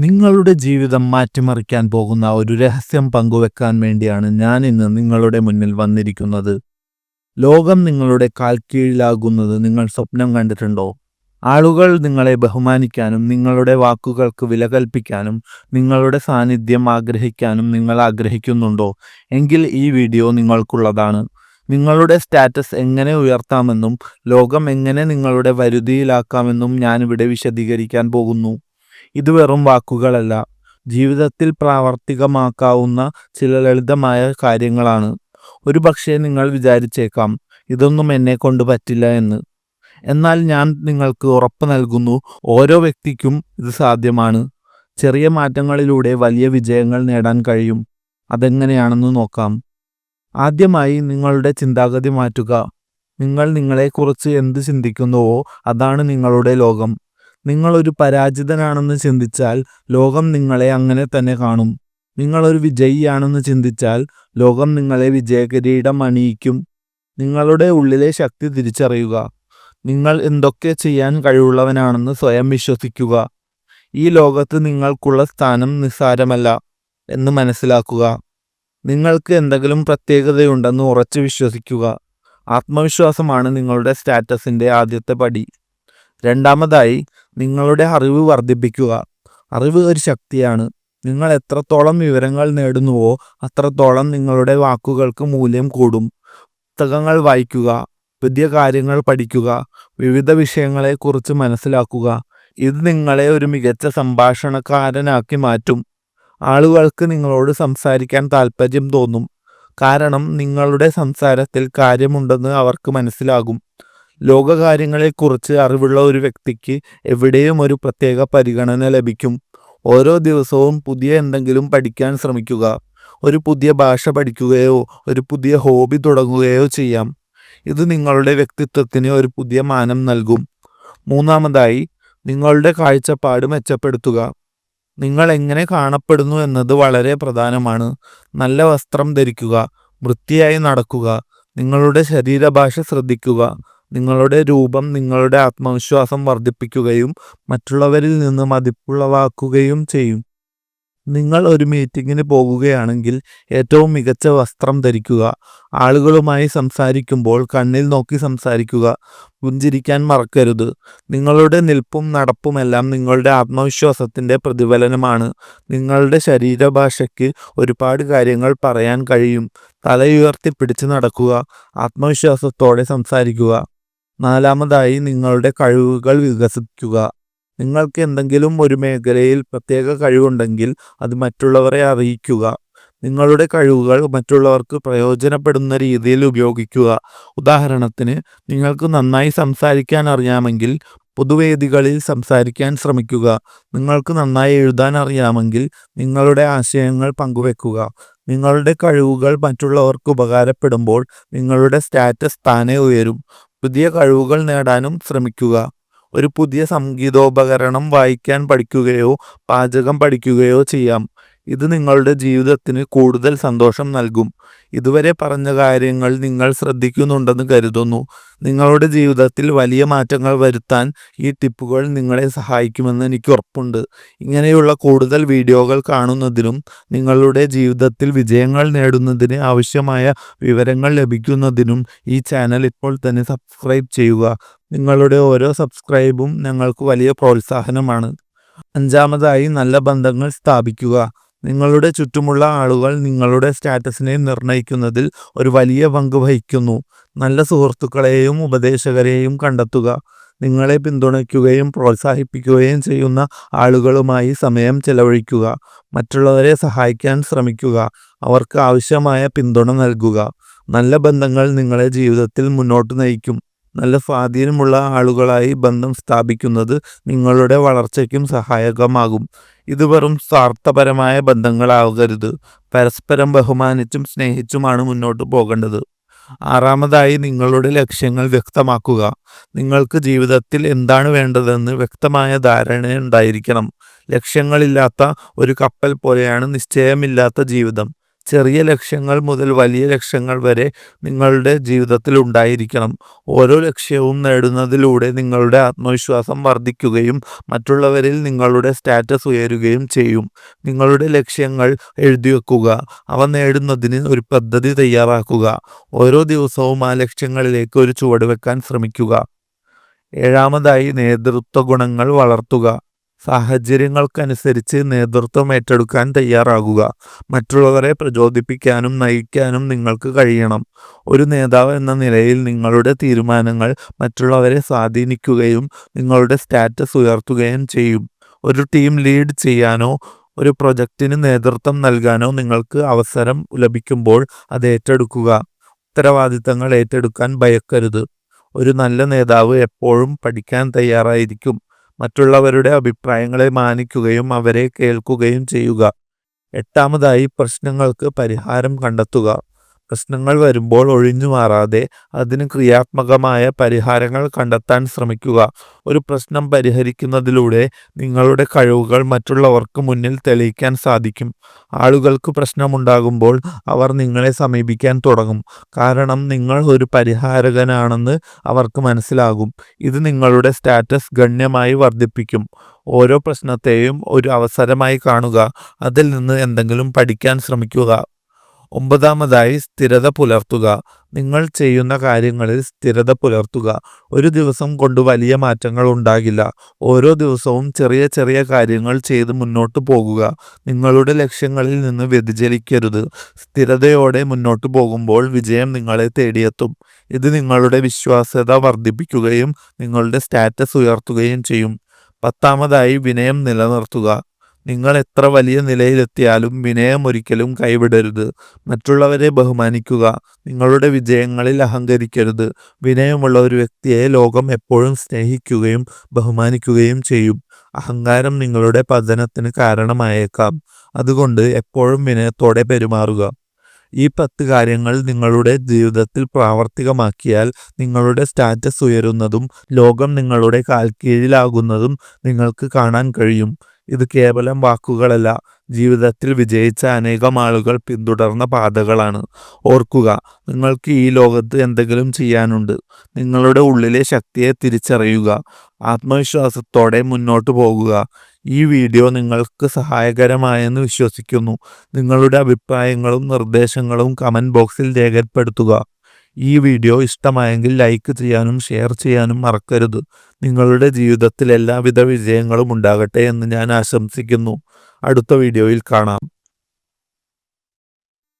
നിങ്ങളുടെ ജീവിതം മാറ്റിമറിക്കാൻ പോകുന്ന ഒരു രഹസ്യം പങ്കുവെക്കാൻ വേണ്ടിയാണ് ഞാൻ ഇന്ന് നിങ്ങളുടെ മുന്നിൽ വന്നിരിക്കുന്നത്. ലോകം നിങ്ങളുടെ കാൽക്കീഴിലാകുന്നത് നിങ്ങൾ സ്വപ്നം കണ്ടിട്ടുണ്ടോ? ആളുകൾ നിങ്ങളെ ബഹുമാനിക്കാനും നിങ്ങളുടെ വാക്കുകൾക്ക് വില കൽപ്പിക്കാനും നിങ്ങളുടെ സാന്നിധ്യം ആഗ്രഹിക്കാനും നിങ്ങൾ ആഗ്രഹിക്കുന്നുണ്ടോ? എങ്കിൽ ഈ വീഡിയോ നിങ്ങൾക്കുള്ളതാണ്. നിങ്ങളുടെ സ്റ്റാറ്റസ് എങ്ങനെ ഉയർത്താമെന്നും ലോകം എങ്ങനെ നിങ്ങളുടെ വരുതിയിലാക്കാമെന്നും ഞാനിവിടെ വിശദീകരിക്കാൻ പോകുന്നു. ഇത് വെറും വാക്കുകളല്ല. ജീവിതത്തിൽ പ്രാവർത്തികമാക്കാവുന്ന ചില ലളിതമായ കാര്യങ്ങളാണ്. ഒരു പക്ഷേ നിങ്ങൾ വിചാരിച്ചേക്കാം ഇതൊന്നും എന്നെ കൊണ്ട് പറ്റില്ല എന്ന്. എന്നാൽ ഞാൻ നിങ്ങൾക്ക് ഉറപ്പ് നൽകുന്നു ഓരോ വ്യക്തിക്കും ഇത് സാധ്യമാണ്. ചെറിയ മാറ്റങ്ങളിലൂടെ വലിയ വിജയങ്ങൾ നേടാൻ കഴിയും. അതെങ്ങനെയാണെന്ന് നോക്കാം. ആദ്യമായി നിങ്ങളുടെ ചിന്താഗതി മാറ്റുക. നിങ്ങൾ നിങ്ങളെക്കുറിച്ച് എന്ത് ചിന്തിക്കുന്നുവോ അതാണ് നിങ്ങളുടെ ലോകം. നിങ്ങൾ ഒരു പരാജിതനാണെന്ന് ചിന്തിച്ചാൽ ലോകം നിങ്ങളെ അങ്ങനെ തന്നെ കാണും. നിങ്ങളൊരു വിജയിയാണെന്ന് ചിന്തിച്ചാൽ ലോകം നിങ്ങളെ വിജയകിരീടം അണിയിക്കും. നിങ്ങളുടെ ഉള്ളിലെ ശക്തി തിരിച്ചറിയുക. നിങ്ങൾ എന്തൊക്കെ ചെയ്യാൻ കഴിവുള്ളവനാണെന്ന് സ്വയം വിശ്വസിക്കുക. ഈ ലോകത്ത് നിങ്ങൾക്കുള്ള സ്ഥാനം നിസ്സാരമല്ല എന്ന് മനസ്സിലാക്കുക. നിങ്ങൾക്ക് എന്തെങ്കിലും പ്രത്യേകതയുണ്ടെന്ന് ഉറച്ചു വിശ്വസിക്കുക. ആത്മവിശ്വാസമാണ് നിങ്ങളുടെ സ്റ്റാറ്റസിന്റെ ആദ്യത്തെ പടി. രണ്ടാമതായി നിങ്ങളുടെ അറിവ് വർദ്ധിപ്പിക്കുക. അറിവ് ഒരു ശക്തിയാണ്. നിങ്ങൾ എത്രത്തോളം വിവരങ്ങൾ നേടുന്നുവോ അത്രത്തോളം നിങ്ങളുടെ വാക്കുകൾക്ക് മൂല്യം കൂടും. പുസ്തകങ്ങൾ വായിക്കുക പുതിയ കാര്യങ്ങൾ പഠിക്കുക വിവിധ വിഷയങ്ങളെക്കുറിച്ച് മനസ്സിലാക്കുക. ഇത് നിങ്ങളെ ഒരു മികച്ച സംഭാഷണക്കാരനാക്കി മാറ്റും. ആളുകൾക്ക് നിങ്ങളോട് സംസാരിക്കാൻ താല്പര്യം തോന്നും. കാരണം നിങ്ങളുടെ സംസാരത്തിൽ കാര്യമുണ്ടെന്ന് അവർക്ക് മനസ്സിലാകും. ലോകകാര്യങ്ങളെക്കുറിച്ച് അറിവുള്ള ഒരു വ്യക്തിക്ക് എവിടെയും ഒരു പ്രത്യേക പരിഗണന ലഭിക്കും. ഓരോ ദിവസവും പുതിയ എന്തെങ്കിലും പഠിക്കാൻ ശ്രമിക്കുക ഒരു പുതിയ ഭാഷ പഠിക്കുകയോ ഒരു പുതിയ ഹോബി തുടങ്ങുകയോ ചെയ്യാം. ഇത് നിങ്ങളുടെ വ്യക്തിത്വത്തിന് ഒരു പുതിയ മാനം നൽകും. മൂന്നാമതായി നിങ്ങളുടെ കാഴ്ചപ്പാട് മെച്ചപ്പെടുത്തുക. നിങ്ങൾ എങ്ങനെ കാണപ്പെടുന്നു എന്നത് വളരെ പ്രധാനമാണ്. നല്ല വസ്ത്രം ധരിക്കുക വൃത്തിയായി നടക്കുക നിങ്ങളുടെ ശരീരഭാഷ ശ്രദ്ധിക്കുക നിങ്ങളുടെ രൂപം നിങ്ങളുടെ ആത്മവിശ്വാസം വർദ്ധിപ്പിക്കുകയും മറ്റുള്ളവരിൽ നിന്ന് മതിപ്പുളവാക്കുകയും ചെയ്യും. നിങ്ങൾ ഒരു മീറ്റിങ്ങിന് പോകുകയാണെങ്കിൽ ഏറ്റവും മികച്ച വസ്ത്രം ധരിക്കുക ആളുകളുമായി സംസാരിക്കുമ്പോൾ കണ്ണിൽ നോക്കി സംസാരിക്കുക പുഞ്ചിരിക്കാൻ മറക്കരുത്. നിങ്ങളുടെ നിൽപ്പും നടപ്പുമെല്ലാം നിങ്ങളുടെ ആത്മവിശ്വാസത്തിന്റെ പ്രതിഫലനമാണ്. നിങ്ങളുടെ ശരീരഭാഷയ്ക്ക് ഒരുപാട് കാര്യങ്ങൾ പറയാൻ കഴിയും. തലയുയർത്തി പിടിച്ചു നടക്കുക ആത്മവിശ്വാസത്തോടെ സംസാരിക്കുക. നാലാമതായി നിങ്ങളുടെ കഴിവുകൾ വികസിപ്പിക്കുക. നിങ്ങൾക്ക് എന്തെങ്കിലും ഒരു മേഖലയിൽ പ്രത്യേക കഴിവുണ്ടെങ്കിൽ അത് മറ്റുള്ളവരെ അറിയിക്കുക. നിങ്ങളുടെ കഴിവുകൾ മറ്റുള്ളവർക്ക് പ്രയോജനപ്പെടുന്ന രീതിയിൽ ഉപയോഗിക്കുക. ഉദാഹരണത്തിന് നിങ്ങൾക്ക് നന്നായി സംസാരിക്കാൻ അറിയാമെങ്കിൽ പൊതുവേദികളിൽ സംസാരിക്കാൻ ശ്രമിക്കുക. നിങ്ങൾക്ക് നന്നായി എഴുതാൻ അറിയാമെങ്കിൽ നിങ്ങളുടെ ആശയങ്ങൾ പങ്കുവെക്കുക. നിങ്ങളുടെ കഴിവുകൾ മറ്റുള്ളവർക്ക് ഉപകാരപ്പെടുമ്പോൾ നിങ്ങളുടെ സ്റ്റാറ്റസ് താനെ ഉയരും. പുതിയ കഴിവുകൾ നേടാനും ശ്രമിക്കുക. ഒരു പുതിയ സംഗീതോപകരണം വായിക്കാൻ പഠിക്കുകയോ പാചകം പഠിക്കുകയോ ചെയ്യാം. ഇത് നിങ്ങളുടെ ജീവിതത്തിന് കൂടുതൽ സന്തോഷം നൽകും. ഇതുവരെ പറഞ്ഞ കാര്യങ്ങൾ നിങ്ങൾ ശ്രദ്ധിക്കുന്നുണ്ടെന്ന് കരുതുന്നു. നിങ്ങളുടെ ജീവിതത്തിൽ വലിയ മാറ്റങ്ങൾ വരുത്താൻ ഈ ടിപ്പുകൾ നിങ്ങളെ സഹായിക്കുമെന്ന് എനിക്ക് ഉറപ്പുണ്ട്. ഇങ്ങനെയുള്ള കൂടുതൽ വീഡിയോകൾ കാണുന്നതിനും നിങ്ങളുടെ ജീവിതത്തിൽ വിജയങ്ങൾ നേടുന്നതിന് ആവശ്യമായ വിവരങ്ങൾ ലഭിക്കുന്നതിനും ഈ ചാനൽ ഇപ്പോൾ തന്നെ സബ്സ്ക്രൈബ് ചെയ്യുക. നിങ്ങളുടെ ഓരോ സബ്സ്ക്രൈബും ഞങ്ങൾക്ക് വലിയ പ്രോത്സാഹനമാണ്. അഞ്ചാമതായി നല്ല ബന്ധങ്ങൾ സ്ഥാപിക്കുക. നിങ്ങളുടെ ചുറ്റുമുള്ള ആളുകൾ നിങ്ങളുടെ സ്റ്റാറ്റസിനെ നിർണയിക്കുന്നതിൽ ഒരു വലിയ പങ്ക് വഹിക്കുന്നു. നല്ല സുഹൃത്തുക്കളെയും ഉപദേശകരെയും കണ്ടെത്തുക നിങ്ങളെ പിന്തുണയ്ക്കുകയും പ്രോത്സാഹിപ്പിക്കുകയും ചെയ്യുന്ന ആളുകളുമായി സമയം ചെലവഴിക്കുക മറ്റുള്ളവരെ സഹായിക്കാൻ ശ്രമിക്കുക അവർക്ക് ആവശ്യമായ പിന്തുണ നൽകുക. നല്ല ബന്ധങ്ങൾ നിങ്ങളെ ജീവിതത്തിൽ മുന്നോട്ട് നയിക്കും. നല്ല സ്വാധീനമുള്ള ആളുകളായി ബന്ധം സ്ഥാപിക്കുന്നത് നിങ്ങളുടെ വളർച്ചയ്ക്കും സഹായകമാകും. ഇത് വെറും സ്വാർത്ഥപരമായ ബന്ധങ്ങളാകരുത്. പരസ്പരം ബഹുമാനിച്ചും സ്നേഹിച്ചുമാണ് മുന്നോട്ട് പോകേണ്ടത്. ആറാമതായി നിങ്ങളുടെ ലക്ഷ്യങ്ങൾ വ്യക്തമാക്കുക. നിങ്ങൾക്ക് ജീവിതത്തിൽ എന്താണ് വേണ്ടതെന്ന് വ്യക്തമായ ധാരണ ഉണ്ടായിരിക്കണം. ലക്ഷ്യങ്ങളില്ലാത്ത ഒരു കപ്പൽ പോലെയാണ് നിശ്ചയമില്ലാത്ത ജീവിതം. ചെറിയ ലക്ഷ്യങ്ങൾ മുതൽ വലിയ ലക്ഷ്യങ്ങൾ വരെ നിങ്ങളുടെ ജീവിതത്തിൽ ഉണ്ടായിരിക്കണം. ഓരോ ലക്ഷ്യവും നേടുന്നതിലൂടെ നിങ്ങളുടെ ആത്മവിശ്വാസം വർദ്ധിക്കുകയും മറ്റുള്ളവരിൽ നിങ്ങളുടെ സ്റ്റാറ്റസ് ഉയരുകയും ചെയ്യും. നിങ്ങളുടെ ലക്ഷ്യങ്ങൾ എഴുതി വെക്കുക. അവ നേടുന്നതിന് ഒരു പദ്ധതി തയ്യാറാക്കുക. ഓരോ ദിവസവും ആ ലക്ഷ്യങ്ങളിലേക്ക് ഒരു ചുവട് വെക്കാൻ ശ്രമിക്കുക. ഏഴാമതായി നേതൃത്വ ഗുണങ്ങൾ വളർത്തുക. സാഹചര്യങ്ങൾക്കനുസരിച്ച് നേതൃത്വം ഏറ്റെടുക്കാൻ തയ്യാറാകുക. മറ്റുള്ളവരെ പ്രചോദിപ്പിക്കാനും നയിക്കാനും നിങ്ങൾക്ക് കഴിയണം. ഒരു നേതാവ് എന്ന നിലയിൽ നിങ്ങളുടെ തീരുമാനങ്ങൾ മറ്റുള്ളവരെ സ്വാധീനിക്കുകയും നിങ്ങളുടെ സ്റ്റാറ്റസ് ഉയർത്തുകയും ചെയ്യും. ഒരു ടീം ലീഡ് ചെയ്യാനോ ഒരു പ്രൊജക്റ്റിന് നേതൃത്വം നൽകാനോ നിങ്ങൾക്ക് അവസരം ലഭിക്കുമ്പോൾ അത് ഏറ്റെടുക്കുക. ഉത്തരവാദിത്തങ്ങൾ ഏറ്റെടുക്കാൻ ഭയക്കരുത്. ഒരു നല്ല നേതാവ് എപ്പോഴും പഠിക്കാൻ തയ്യാറായിരിക്കും. മറ്റുള്ളവരുടെ അഭിപ്രായങ്ങളെ മാനിക്കുകയും അവരെ കേൾക്കുകയും ചെയ്യുക. എട്ടാമതായി പ്രശ്നങ്ങൾക്ക് പരിഹാരം കണ്ടെത്തുക. പ്രശ്നങ്ങൾ വരുമ്പോൾ ഒഴിഞ്ഞു മാറാതെ അതിന് ക്രിയാത്മകമായ പരിഹാരങ്ങൾ കണ്ടെത്താൻ ശ്രമിക്കുക. ഒരു പ്രശ്നം പരിഹരിക്കുന്നതിലൂടെ നിങ്ങളുടെ കഴിവുകൾ മറ്റുള്ളവർക്ക് മുന്നിൽ തെളിയിക്കാൻ സാധിക്കും. ആളുകൾക്ക് പ്രശ്നമുണ്ടാകുമ്പോൾ അവർ നിങ്ങളെ സമീപിക്കാൻ തുടങ്ങും. കാരണം നിങ്ങൾ ഒരു പരിഹാരകനാണെന്ന് അവർക്ക് മനസ്സിലാകും. ഇത് നിങ്ങളുടെ സ്റ്റാറ്റസ് ഗണ്യമായി വർദ്ധിപ്പിക്കും. ഓരോ പ്രശ്നത്തെയും ഒരു അവസരമായി കാണുക. അതിൽ നിന്ന് എന്തെങ്കിലും പഠിക്കാൻ ശ്രമിക്കുക. ഒമ്പതാമതായി സ്ഥിരത പുലർത്തുക. നിങ്ങൾ ചെയ്യുന്ന കാര്യങ്ങളിൽ സ്ഥിരത പുലർത്തുക. ഒരു ദിവസം കൊണ്ട് വലിയ മാറ്റങ്ങൾ ഉണ്ടാകില്ല. ഓരോ ദിവസവും ചെറിയ ചെറിയ കാര്യങ്ങൾ ചെയ്ത് മുന്നോട്ട് പോകുക. നിങ്ങളുടെ ലക്ഷ്യങ്ങളിൽ നിന്ന് വ്യതിചലിക്കരുത്. സ്ഥിരതയോടെ മുന്നോട്ട് പോകുമ്പോൾ വിജയം നിങ്ങളെ തേടിയെത്തും. ഇത് നിങ്ങളുടെ വിശ്വാസ്യത വർദ്ധിപ്പിക്കുകയും നിങ്ങളുടെ സ്റ്റാറ്റസ് ഉയർത്തുകയും ചെയ്യും. പത്താമതായി വിനയം നിലനിർത്തുക. നിങ്ങൾ എത്ര വലിയ നിലയിലെത്തിയാലും വിനയം ഒരിക്കലും കൈവിടരുത്. മറ്റുള്ളവരെ ബഹുമാനിക്കുക നിങ്ങളുടെ വിജയങ്ങളിൽ അഹങ്കരിക്കരുത്. വിനയമുള്ള ഒരു വ്യക്തിയെ ലോകം എപ്പോഴും സ്നേഹിക്കുകയും ബഹുമാനിക്കുകയും ചെയ്യും. അഹങ്കാരം നിങ്ങളുടെ പതനത്തിന് കാരണമായേക്കാം. അതുകൊണ്ട് എപ്പോഴും വിനയത്തോടെ പെരുമാറുക. ഈ പത്ത് കാര്യങ്ങൾ നിങ്ങളുടെ ജീവിതത്തിൽ പ്രാവർത്തികമാക്കിയാൽ നിങ്ങളുടെ സ്റ്റാറ്റസ് ഉയരുന്നതും ലോകം നിങ്ങളുടെ കാൽക്കീഴിലാകുന്നതും നിങ്ങൾക്ക് കാണാൻ കഴിയും. ഇത് കേവലം വാക്കുകളല്ല. ജീവിതത്തിൽ വിജയിച്ച അനേകം ആളുകൾ പിന്തുടർന്ന പാതകളാണ്. ഓർക്കുക നിങ്ങൾക്ക് ഈ ലോകത്ത് എന്തെങ്കിലും ചെയ്യാനുണ്ട്. നിങ്ങളുടെ ഉള്ളിലെ ശക്തിയെ തിരിച്ചറിയുക. ആത്മവിശ്വാസത്തോടെ മുന്നോട്ട് പോകുക. ഈ വീഡിയോ നിങ്ങൾക്ക് സഹായകരമായെന്ന് വിശ്വസിക്കുന്നു. നിങ്ങളുടെ അഭിപ്രായങ്ങളും നിർദ്ദേശങ്ങളും കമന്റ് ബോക്സിൽ രേഖപ്പെടുത്തുക. ഈ വീഡിയോ ഇഷ്ടമായെങ്കിൽ ലൈക്ക് ചെയ്യാനും ഷെയർ ചെയ്യാനും മറക്കരുത്. നിങ്ങളുടെ ജീവിതത്തിൽ എല്ലാവിധ വിജയങ്ങളും ഉണ്ടാകട്ടെ എന്ന് ഞാൻ ആശംസിക്കുന്നു. അടുത്ത വീഡിയോയിൽ കാണാം.